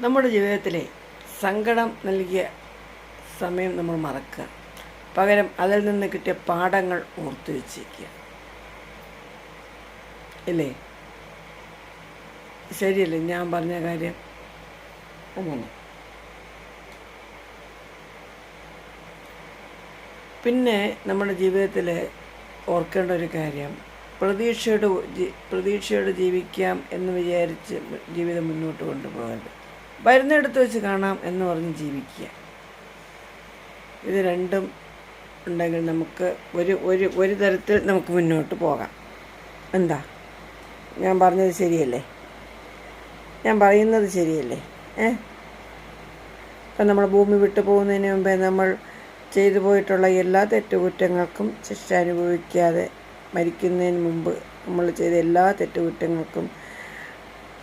നമ്മുടെ ജീവിതത്തിലെ സങ്കടം നൽകിയ സമയം നമ്മൾ മറക്കുക. പകരം അതിൽ നിന്ന് കിട്ടിയ പാഠങ്ങൾ ഓർത്തു വെച്ചേക്കുക. ഇല്ലേ? ശരിയല്ലേ? ഞാൻ പറഞ്ഞ കാര്യം അങ്ങനെ പിന്നെ നമ്മുടെ ജീവിതത്തിൽ ഓർക്കേണ്ട ഒരു കാര്യം. പ്രതീക്ഷയോട് പ്രതീക്ഷയോടെ ജീവിക്കാം എന്ന് വിചാരിച്ച് ജീവിതം മുന്നോട്ട് കൊണ്ടുപോകരുത്. വരുന്നിടത്ത് വെച്ച് കാണാം എന്ന് പറഞ്ഞ് ജീവിക്കുക. ഇത് രണ്ടും ഉണ്ടെങ്കിൽ നമുക്ക് ഒരു ഒരു ഒരു തരത്തിൽ നമുക്ക് മുന്നോട്ട് പോകാം. എന്താ? ഞാൻ പറഞ്ഞത് ശരിയല്ലേ? ഞാൻ പറയുന്നത് ശരിയല്ലേ? ഏ? ഇപ്പം നമ്മൾ ഭൂമി വിട്ടു പോകുന്നതിന് മുമ്പേ നമ്മൾ ചെയ്തു പോയിട്ടുള്ള എല്ലാ തെറ്റുകുറ്റങ്ങൾക്കും ശിക്ഷ അനുഭവിക്കാതെ മരിക്കുന്നതിന് മുമ്പ് നമ്മൾ ചെയ്ത എല്ലാ തെറ്റുകുറ്റങ്ങൾക്കും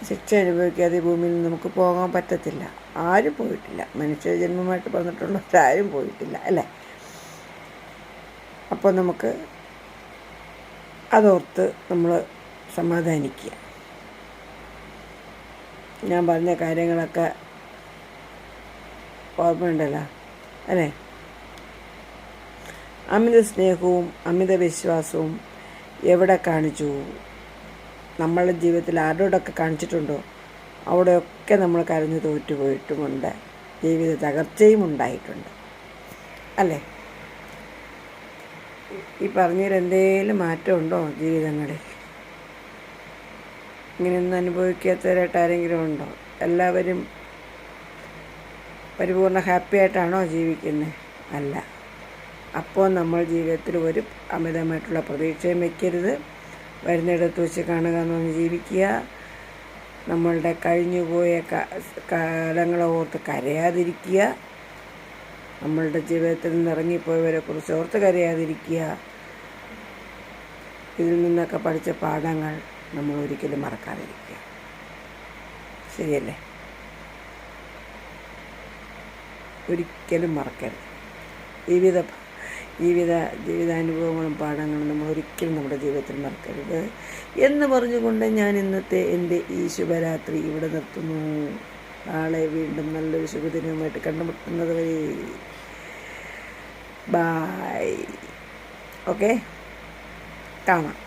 ശിക്ഷ അനുഭവിക്കാതെ ഈ ഭൂമിയിൽ നിന്ന് നമുക്ക് പോകാൻ പറ്റത്തില്ല. ആരും പോയിട്ടില്ല. മനുഷ്യ ജന്മമായിട്ട് പറഞ്ഞിട്ടുള്ളവരാരും പോയിട്ടില്ല അല്ലേ? അപ്പോൾ നമുക്ക് അതോർത്ത് നമ്മൾ സമാധാനിക്കുക. ഞാൻ പറഞ്ഞ കാര്യങ്ങളൊക്കെ ഓർമ്മയുണ്ടല്ലോ അല്ലേ? അമിത സ്നേഹവും അമിത വിശ്വാസവും എവിടെ കാണിച്ചു? നമ്മളുടെ ജീവിതത്തിൽ ആരോടൊക്കെ കാണിച്ചിട്ടുണ്ടോ? അവിടെയൊക്കെ നമ്മൾ കരഞ്ഞു തോറ്റുപോയിട്ടുമുണ്ട്. ജീവിത തകർച്ചയും ഉണ്ടായിട്ടുണ്ട്. അല്ലേ? ഈ പറഞ്ഞതിൽ എന്തെങ്കിലും മാറ്റമുണ്ടോ ജീവിതങ്ങളിൽ? ഇങ്ങനെയൊന്നും അനുഭവിക്കാത്തവരായിട്ട് ആരെങ്കിലും ഉണ്ടോ? എല്ലാവരും പരിപൂർണ ഹാപ്പി ആയിട്ടാണോ ജീവിക്കുന്നത് അല്ല. അപ്പോൾ നമ്മൾ ജീവിതത്തിൽ ഒരു അമിതമായിട്ടുള്ള പ്രതീക്ഷയും വയ്ക്കരുത് വരുന്നിടത്ത് വെച്ച് കാണുക എന്ന് പറഞ്ഞ് ജീവിക്കുക. നമ്മളുടെ കഴിഞ്ഞുപോയ കാലങ്ങളെ ഓർത്ത് കരയാതിരിക്കുക. നമ്മളുടെ ജീവിതത്തിൽ നിന്ന് ഇറങ്ങിപ്പോയവരെ കുറിച്ച് ഓർത്ത് കരയാതിരിക്കുക. ഇതിൽ നിന്നൊക്കെ പഠിച്ച പാഠങ്ങൾ നമ്മൾ ഒരിക്കലും മറക്കാതിരിക്കുക. ശരിയല്ലേ? ഒരിക്കലും മറക്കരുത്. ജീവിത ജീവിത ജീവിതാനുഭവങ്ങളും പാഠങ്ങളും നമ്മൾ ഒരിക്കലും നമ്മുടെ ജീവിതത്തിൽ മറക്കരുത് എന്ന് പറഞ്ഞുകൊണ്ട് ഞാൻ ഇന്നത്തെ എന്റെ ഈ ശുഭരാത്രി ഇവിടെ നിർത്തുന്നു. നാളെ വീണ്ടും നല്ലൊരു ശുഭദിനവുമായിട്ട് കണ്ടുമുട്ടുന്നത് വരെ. ബായ് ഓക്കെ കാണാം.